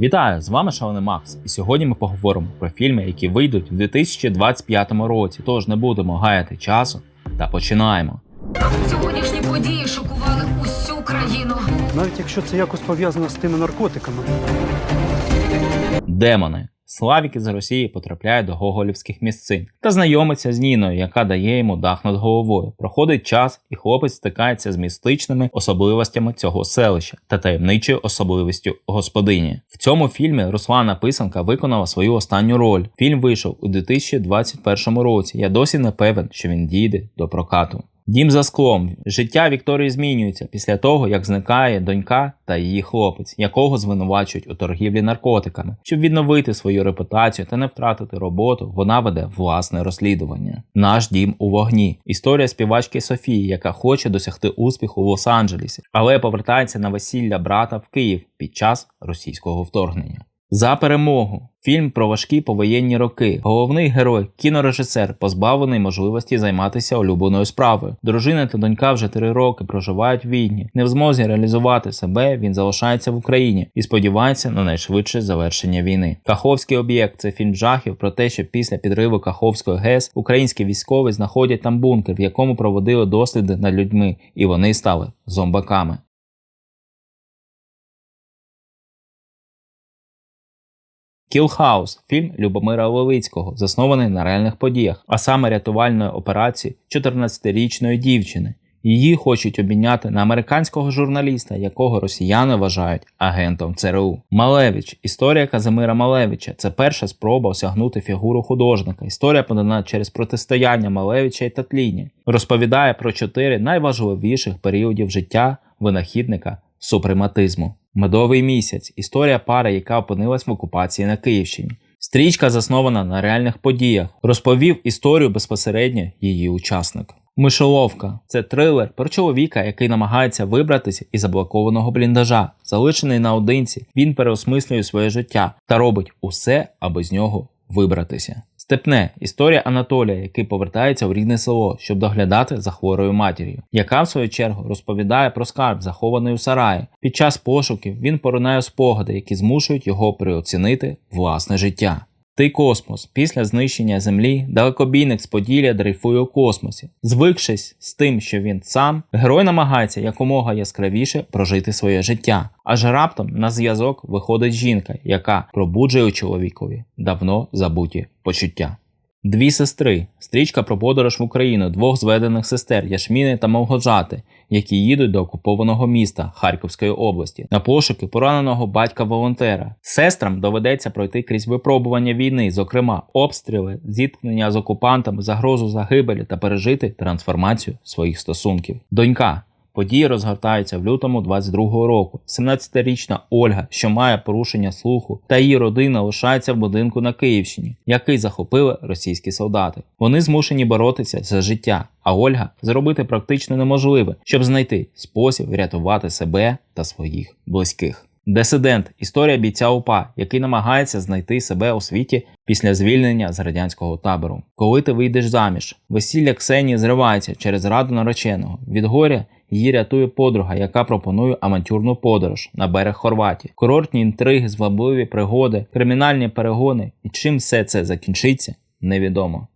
Вітаю! З вами Шалене Макс. І сьогодні ми поговоримо про фільми, які вийдуть у 2025 році. Тож не будемо гаяти часу та починаємо. Сьогоднішні події шокували усю країну. Навіть якщо це якось пов'язано з тими наркотиками. Демони. Славік із Росії потрапляє до гоголівських місцин та знайомиться з Ніною, яка дає йому дах над головою. Проходить час, і хлопець стикається з містичними особливостями цього селища та таємничою особливістю господині. В цьому фільмі Руслана Писанка виконала свою останню роль. Фільм вийшов у 2021 році. Я досі не певен, що він дійде до прокату. Дім за склом. Життя Вікторії змінюється після того, як зникає донька та її хлопець, якого звинувачують у торгівлі наркотиками. Щоб відновити свою репутацію та не втратити роботу, вона веде власне розслідування. Наш дім у вогні. Історія співачки Софії, яка хоче досягти успіху в Лос-Анджелесі, але повертається на весілля брата в Київ під час російського вторгнення. За перемогу. Фільм про важкі повоєнні роки. Головний герой, кінорежисер, позбавлений можливості займатися улюбленою справою. Дружина та донька вже три роки проживають в війні. Не в змозі реалізувати себе. Він залишається в Україні і сподівається на найшвидше завершення війни. Каховський об'єкт це фільм жахів про те, що після підриву Каховської ГЕС українські військові знаходять там бункер, в якому проводили досліди над людьми, і вони стали зомбаками. Кілхаус фільм Любомира Левицького, заснований на реальних подіях, а саме рятувальної операції 14-річної дівчини. Її хочуть обміняти на американського журналіста, якого росіяни вважають агентом ЦРУ. Малевич. Історія Казимира Малевича це перша спроба осягнути фігуру художника. Історія подана через протистояння Малевича і Татліні. Розповідає про чотири найважливіших періодів життя винахідника супрематизму. Медовий місяць історія пари, яка опинилась в окупації на Київщині. Стрічка заснована на реальних подіях. Розповів історію безпосередньо її учасник. Мишоловка це трилер про чоловіка, який намагається вибратися із заблокованого бліндажа. Залишений наодинці, він переосмислює своє життя та робить усе, аби з нього вибратися. Степне історія Анатолія, який повертається в рідне село, щоб доглядати за хворою матір'ю, яка в свою чергу розповідає про скарб, захований у сараї. Під час пошуків він поринає спогади, які змушують його переоцінити власне життя. Ти космос. Після знищення Землі далекобійник з Поділля дрейфує у космосі. Звикшись з тим, що він сам, герой намагається якомога яскравіше прожити своє життя. Аж раптом на зв'язок виходить жінка, яка пробуджує у чоловікові давно забуті почуття. Дві сестри стрічка про подорож в Україну двох зведених сестер Яшміни та Мовгоджати, які їдуть до окупованого міста Харківської області на пошуки пораненого батька-волонтера. Сестрам доведеться пройти крізь випробування війни, зокрема обстріли, зіткнення з окупантами, загрозу загибелі та пережити трансформацію своїх стосунків. Донька. Події розгортаються в лютому 22-го року. 17-річна Ольга, що має порушення слуху, та її родина лишається в будинку на Київщині, який захопили російські солдати. Вони змушені боротися за життя, а Ольга зробити практично неможливе, щоб знайти спосіб врятувати себе та своїх близьких. Дисидент історія бійця УПА, який намагається знайти себе у світі після звільнення з радянського табору. Коли ти вийдеш заміж, весілля Ксенії зривається через раду нареченого. Від горя її рятує подруга, яка пропонує авантюрну подорож на берег Хорватії. Курортні інтриги, звабливі пригоди, кримінальні перегони і чим все це закінчиться, невідомо.